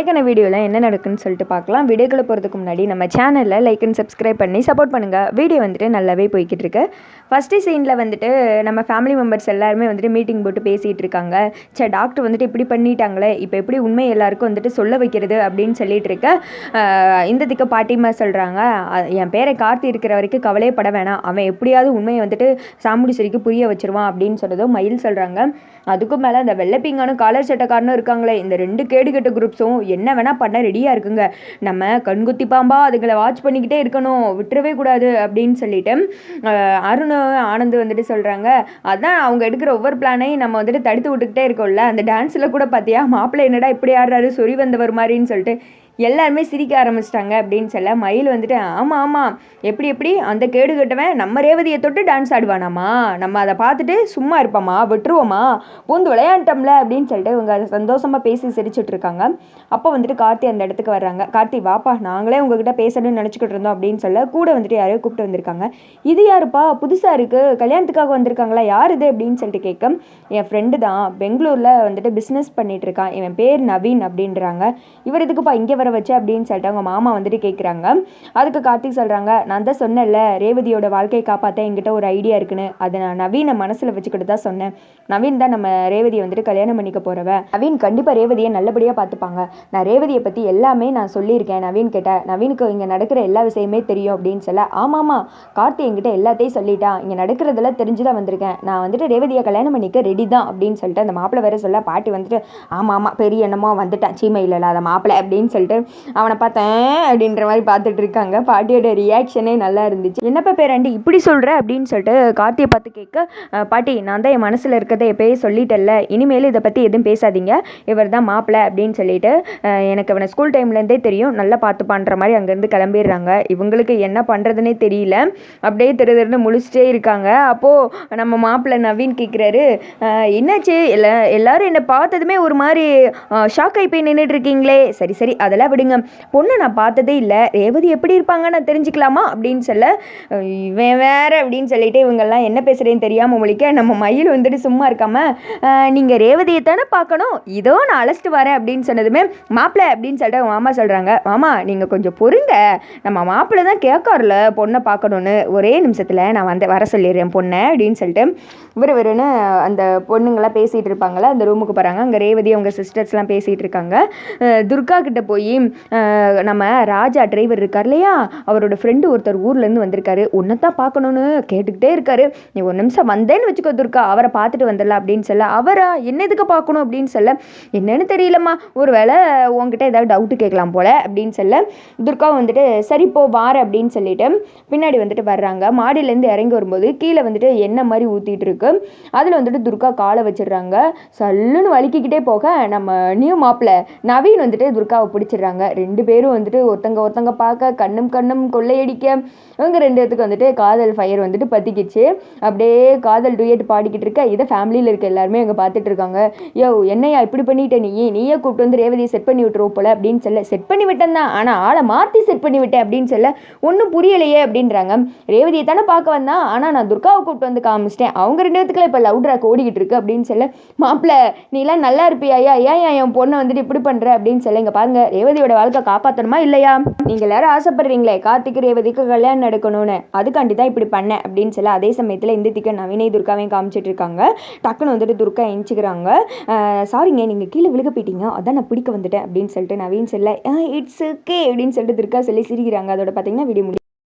ஏற்கன வீடியோவில் என்ன நடக்குன்னு சொல்லிட்டு பார்க்கலாம். வீடியோக்களை போகிறதுக்கு முன்னாடி நம்ம சேனலில் லைக் அண்ட் சப்ஸ்கிரைப் பண்ணி சப்போர்ட் பண்ணுங்கள் வீடியோ வந்துட்டு நல்லாவே போய்கிட்டு இருக்கு. ஃபஸ்ட்டு சீனில் வந்துட்டு நம்ம ஃபேமிலி மெம்பர்ஸ் எல்லாருமே வந்துட்டு மீட்டிங் போட்டு பேசிகிட்டு இருக்காங்க. சே டாக்டர் வந்துட்டு இப்படி பண்ணிட்டாங்களே. இப்போ எப்படி உண்மை எல்லாருக்கும் வந்துட்டு சொல்ல வைக்கிறது அப்படின்னு சொல்லிட்டு இருக்க. இந்த திக்க பாட்டிமா சொல்கிறாங்க என் பேரை கார்த்தி இருக்கிற வரைக்கும் கவலையே பட வேணாம். அவன் எப்படியாவது உண்மையை வந்துட்டு சாமுடிச்சேரிக்கு புரிய வச்சிருவான் அப்படின்னு சொன்னதும் மயில் சொல்கிறாங்க அதுக்கும் மேலே அந்த வெள்ளப்பிங்கானும் காலர் சட்டக்காரனும் இருக்காங்களே. இந்த ரெண்டு கேடுகெட்ட குரூப்ஸும் என்ன வேணால் பண்ண ரெடியாக இருக்குங்க. நம்ம கண்குத்தி பாம்பா அதுங்களை வாட்ச் பண்ணிக்கிட்டே இருக்கணும். விட்டுறவே கூடாது அப்படின்னு சொல்லிட்டு அருண் ஆனந்த் வந்துட்டு சொல்கிறாங்க அதான் அவங்க எடுக்கிற ஒவ்வொரு பிளானையும் நம்ம வந்துட்டு தடுத்து விட்டுக்கிட்டே இருக்கோம்ல. அந்த டான்ஸில் கூட பார்த்தியா மாப்பிள்ளை என்னடா இப்படி ஆடுறாரு சொறி வந்தவர் மாதிரின்னு சொல்லிட்டு. எல்லாருமே சிரிக்க ஆரம்பிச்சிட்டாங்க அப்படின்னு சொல்ல மயில் வந்துட்டு ஆமாம் ஆமாம் எப்படி எப்படி? அந்த கேடு கட்டவன் நம்ம ரேவதியை தொட்டு டான்ஸ் ஆடுவானாமா? நம்ம அதை பார்த்துட்டு சும்மா இருப்போமா? விட்டுருவோமா? பூந்து விளையாண்டோம்ல? அப்படின்னு சொல்லிட்டு இவங்க அதை சந்தோஷமாக பேசி சிரிச்சுட்டு இருக்காங்க. அப்போ வந்துட்டு கார்த்தி அந்த இடத்துக்கு வர்றாங்க. கார்த்தி வாப்பா நாங்களே உங்ககிட்ட பேசணும்னு நினச்சிக்கிட்டு இருந்தோம் அப்படின்னு சொல்ல கூட வந்துட்டு யாரையோ கூப்பிட்டு வந்திருக்காங்க. இது யாருப்பா? புதுசாக இருக்குது கல்யாணத்துக்காக வந்திருக்காங்களா? யார் இது? அப்படின்னு சொல்லிட்டு கேட்க என் ஃப்ரெண்டு தான். பெங்களூரில் வந்துட்டு பிஸ்னஸ் பண்ணிகிட்டு இருக்கான். இவன் பேர் நவீன் அப்படின்றாங்க. இவர் இதுக்குப்பா இங்கே வர வச்சு அப்படின்னு சொல்லிட்டு அவங்க மாமா வந்துட்டு கேட்குறாங்க அதுக்கு கார்த்திக் சொல்கிறாங்க நான் தான் சொன்னேன்ல ரேவதியோட வாழ்க்கையை காப்பாற்ற என்கிட்ட ஒரு ஐடியா இருக்குன்னு. அதை நான் நவீனை மனசில் வச்சுக்கிட்டு தான் சொன்னேன். நவீன் தான் நம்ம ரேவதியை வந்துட்டு கல்யாணம் பண்ணிக்க போகிறவ நவீன் கண்டிப்பாக ரேவதியை நல்லபடியாக பார்த்துப்பாங்க. நான் ரேவதியை பற்றி எல்லாமே நான் சொல்லியிருக்கேன் நவீன் கிட்ட. நவீனுக்கு இங்கே நடக்கிற எல்லா விஷயமே தெரியும் அப்படின்னு சொல்ல ஆமாம்மா கார்த்தி என்கிட்ட எல்லாத்தையும் சொல்லிட்டான் இங்கே நடக்கிறதெல்லாம் தெரிஞ்சு தான் வந்திருக்கேன். நான் வந்துட்டு ரேவதியை கல்யாணம் பண்ணிக்க ரெடி தான் அப்படின்னு சொல்லிட்டு அந்த மாப்பிள்ளை வேற சொல்ல பாட்டி வந்துட்டு ஆமாம் ஆமாம் பெரிய என்னமோ வந்துட்டேன் சீமையில் இல்லாத மாப்பிள்ளை அப்படின்னு சொல்லிட்டு அவனை பார்த்தேன் அப்படின்ற மாதிரி பார்த்துட்டு இருக்காங்க. பாட்டியோட ரியாக்ஷனே நல்லா இருந்துச்சு. என்னப்பா பேராண்டி இப்படி சொல்கிற அப்படின்னு சொல்லிட்டு கார்த்தியை பார்த்து கேட்க பாட்டி நான் தான் என் மனசில் இருக்கிறத எப்பயே சொல்லிட்டல இனிமேல் இதை பற்றி எதுவும் பேசாதீங்க. இவர் தான் மாப்பிள்ள அப்படின்னு சொல்லிட்டு எனக்கு அவனை ஸ்கூல் டைம்லேருந்தே தெரியும். நல்லா பார்த்துப்பான்ற மாதிரி அங்கேருந்து கிளம்பிடுறாங்க. இவங்களுக்கு என்ன பண்ணுறதுனே தெரியல. அப்படியே திரு திருன்னு முழிச்சிட்டே இருக்காங்க. அப்போது நம்ம மாப்பிள்ளை நவீன் கேட்குறாரு என்னாச்சு? எல்லா எல்லோரும் என்னை பார்த்ததுமே ஒரு மாதிரி ஷாக் ஆகி போய் நின்றுட்டு இருக்கீங்களே. சரி சரி அதெல்லாம் விடுங்க. பொண்ணை நான் பார்த்ததே இல்லை. ரேவதி எப்படி இருப்பாங்க நான் தெரிஞ்சுக்கலாமா? அப்படின்னு சொல்ல இவன் வேற அப்படின்னு சொல்லிட்டு இவங்கெல்லாம் என்ன பேசுகிறேன்னு தெரியாமல் முழிக்க நம்ம மயில் வந்துட்டு சும்மா இருக்காம நீங்கள் ரேவதியை தானே பார்க்கணும்? இதோ நான் அழைச்சிட்டு வரேன் அப்படின்னு சொன்னதுமே மாப்பிள்ளை அப்படின்னு சொல்லிட்டு மாமா சொல்கிறாங்க மாமா நீங்கள் கொஞ்சம் பொறுங்க. நம்ம மாப்பிள்ளை தான் கேட்காருல பொண்ணை பார்க்கணுன்னு ஒரே நிமிஷத்தில் நான் வந்து வர சொல்லிடுறேன் பொண்ணை அப்படின்னு சொல்லிட்டு இவர் விறுன்னு அந்த பொண்ணுங்களாம் பேசிகிட்டு இருப்பாங்களே அந்த ரூமுக்கு போகிறாங்க அங்கே ரேவதி அவங்க சிஸ்டர்ஸ்லாம் பேசிகிட்டு இருக்காங்க. துர்கா கிட்டே போய் நம்ம ராஜா டிரைவர் இருக்கார் இல்லையா? அவரோட ஃப்ரெண்டு ஒருத்தர் ஊர்லேருந்து வந்திருக்காரு. தான் பார்க்கணுன்னு கேட்டுக்கிட்டே இருக்காரு. நீ ஒரு நிமிஷம் வந்தேன்னு வச்சுக்கோ துர்கா. அவரை பார்த்துட்டு வந்துடலாம் அப்படின்னு சொல்ல அவரா? என்ன எதுக்கு பார்க்கணும்? அப்படின்னு சொல்ல என்னன்னு தெரியலம்மா. ஒரு வேளை உங்ககிட்ட ஏதாவது டவுட்டு கேட்கலாம் போல அப்படின்னு சொல்ல துர்கா வந்துட்டு சரி போ வார அப்படின்னு சொல்லிட்டு பின்னாடி வந்துட்டு வர்றாங்க. மாடியிலேருந்து இறங்கி வரும்போது கீழே வந்துட்டு எண்ணெய் மாதிரி ஊற்றிட்டு இருக்கு. அதில் வந்துட்டு துர்கா காலை வச்சிடுறாங்க. சல்லுன்னு வலிக்கிக்கிட்டே போக நம்ம நியூ மாப்பிள்ள நவீன் வந்துட்டு துர்காவை பிடிச்சிடுறாங்க. ரெண்டு பேரும் வந்துட்டு ஒருத்தங்க ஒருத்தங்க பார்க்க கண்ணும் கண்ணும் கொள்ளையடிக்க இவங்க ரெண்டு பேத்துக்கு வந்துட்டு காதல் ஃபயர் வந்துட்டு பற்றிக்கிச்சு அப்படியே காதல் டூயட் பாடிக்கிட்டு இருக்க இதை ஃபேமிலியில் இருக்க எல்லாருமே அங்கே பார்த்துட்டு இருக்காங்க. யோ என்னையா இப்படி பண்ணிட்ட நீ? நீயே கூப்பிட்டு வந்து ரேவதியை செட் பண்ணி விட்டுருவோம் போல அப்படின்னு சொல்ல செட் பண்ணி விட்டேன் தான் ஆனால் ஆளை மாற்றி செட் பண்ணி விட்டேன் அப்படின்னு சொல்ல ஒன்றும் புரியலையே அப்படின்றாங்க. ரேவதியை தானே பார்க்க வந்தான் ஆனால் நான் துர்காவை கூப்பிட்டு வந்து காமிச்சிட்டேன். அவங்க ரெண்டு பேத்துக்குள்ள இப்போ லவ் ட்ராக் ஓடிக்கிட்டு இருக்கு அப்படின்னு சொல்ல மாப்பிள்ள நீலாம் நல்லா இருப்பியா ஐயா ஏன் என் பொண்ணை வந்துட்டு இப்படி பண்ணுற அப்படின்னு சொல்ல இங்க பாருங்க ரேவதி ரேவதியோட வாழ்க்கை காப்பாற்றணுமா இல்லையா? நீங்கள் எல்லாரும் ஆசைப்படுறீங்களே கார்த்திக் ரேவதிக்கு கல்யாணம் நடக்கணும்னு. அதுக்காண்டி தான் இப்படி பண்ணேன் அப்படின்னு சொல்ல அதே சமயத்தில் இந்த திக்க நவீனை துர்காவையும் காமிச்சிட்டு இருக்காங்க. டக்குன்னு வந்துட்டு துர்கா எஞ்சிக்கிறாங்க சாரிங்க நீங்கள் கீழே விழுக போயிட்டீங்க. அதான் நான் பிடிக்க வந்துட்டேன். அப்படின்னு சொல்லிட்டு நவீன் சொல்ல இட்ஸ் ஓகே அப்படின்னு சொல்லிட்டு துர்கா சொல்லி சிரிக்கிறாங்க. அதோட பார்த்தீங்கன்னா வீடியோ முடி